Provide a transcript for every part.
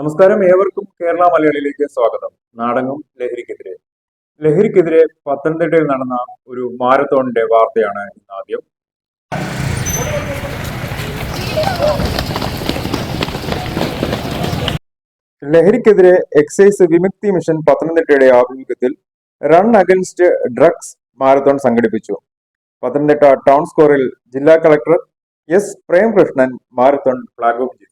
നമസ്കാരം ഏവർക്കും കേരള മലയാളിയിലേക്ക് സ്വാഗതം. നാടകം ലഹരിക്കെതിരെ. ലഹരിക്കെതിരെ പത്തനംതിട്ടയിൽ നടന്ന ഒരു മാരത്തോണിന്റെ വാർത്തയാണ് ഇന്ന് ആദ്യം. ലഹരിക്കെതിരെ എക്സൈസ് വിമുക്തി മിഷൻ പത്തനംതിട്ടയുടെ ആഭിമുഖ്യത്തിൽ റൺ അഗൻസ്റ്റ് ഡ്രഗ്സ് മാരത്തോൺ സംഘടിപ്പിച്ചു. പത്തനംതിട്ട ടൗൺ സ്കോറിൽ ജില്ലാ collector S Premkrishnan marathon flag off ചെയ്തു.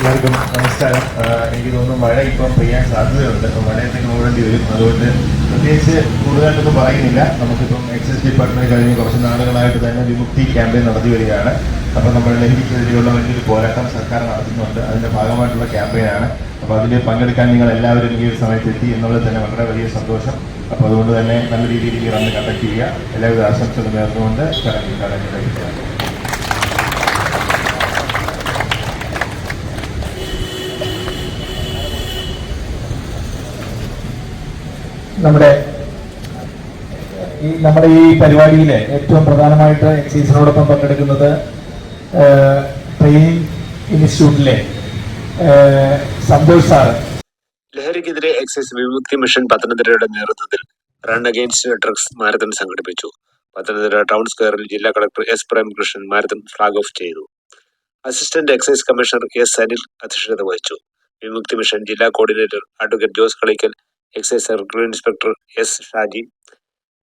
എല്ലാവർക്കും നമസ്കാരം. എനിക്ക് തോന്നുന്നു മഴ ഇപ്പം പെയ്യാൻ സാധ്യതയുണ്ട്. അപ്പോൾ മഴയത്തേക്ക് ഓടേണ്ടി വരും. അതുകൊണ്ട് പ്രത്യേകിച്ച് കൂടുതലായിട്ടൊന്നും പറയുന്നില്ല. നമുക്കിപ്പം എക്സൈസ് ഡിപ്പാർട്ട്മെന്റ് കഴിഞ്ഞ് കുറച്ച് നാളുകളായിട്ട് തന്നെ വിമുക്തി ക്യാമ്പയിൻ നടത്തി വരികയാണ്. അപ്പോൾ നമ്മൾ ലഹരിക്കെതിരെയുള്ള വലിയൊരു പോരാട്ടം സർക്കാർ നടത്തുന്നുണ്ട്. അതിന്റെ ഭാഗമായിട്ടുള്ള ക്യാമ്പയിനാണ്. അപ്പോൾ അതിൽ പങ്കെടുക്കാൻ നിങ്ങൾ എല്ലാവരും ഈ ഒരു സമയത്ത് എത്തി എന്നുള്ളത് തന്നെ വളരെ വലിയ സന്തോഷം. അപ്പോൾ അതുകൊണ്ട് തന്നെ നല്ല രീതിയിൽ ഈ റണ്ണ് കണ്ടക്ട് ചെയ്യുക എല്ലാവിധ ആശംസകളും നേർന്നുകൊണ്ട് ചടങ്ങിൽ ചടങ്ങിലേക്ക് നമ്മുടെ ഈ നമ്മുടെ ഈ പരിപാടിയിലെ ഏറ്റവും പ്രധാനമായിട്ട് എക്സൈസിനോടൊപ്പം പങ്കെടുക്കുന്നത് ട്രെയിനിങ് ഇൻസ്റ്റിറ്റ്യൂട്ടിലെ സന്തോഷ് സാറ് ലഹരിക്കെതിരെ എക്സൈസ് വിമുക്തി മിഷൻ പത്തനംതിട്ടയുടെ നേതൃത്വത്തിൽ റൺ അഗെയിൻസ്റ്റ് ഡ്രഗ്സ് മാരത്തൺ സംഘടിപ്പിച്ചു. പത്തനംതിട്ട ടൗൺ സ്ക്വയറിൽ ജില്ലാ collector S Premkrishnan marathon flag off ചെയ്തു. Assistant excise commissioner S Anil അധ്യക്ഷത വഹിച്ചു. വിമുക്തി മിഷൻ ജില്ലാ coordinator advocate Jose Kalikkal excise circle inspector S Shaji.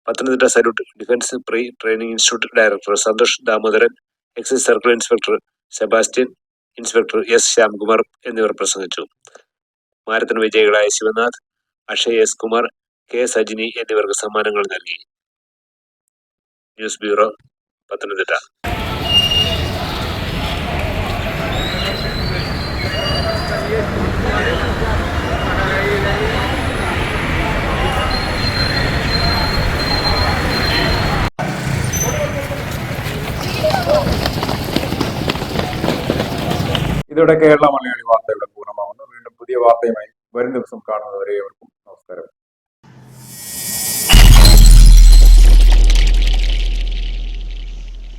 Pathanamthitta salute defence pre training institute director Santhosh Damodaran excise circle inspector Sebastian inspector S Shyamkumar എന്നിവർ പ്രസംഗിച്ചു. Marathon വിജയികളായ Sivanath Akshay S Kumar K Sajini എന്നിവർക്ക് സമ്മാനങ്ങൾ നൽകി. News bureau Pathanamthitta. ഇതോടെ കേരള മലയാളി വാർത്തയുടെ പൂർണമാവുന്നു വീണ്ടും പുതിയ വാർത്തയുമായി വരും ദിവസം കാണുന്നവരെ അവർക്കും നമസ്കാരം.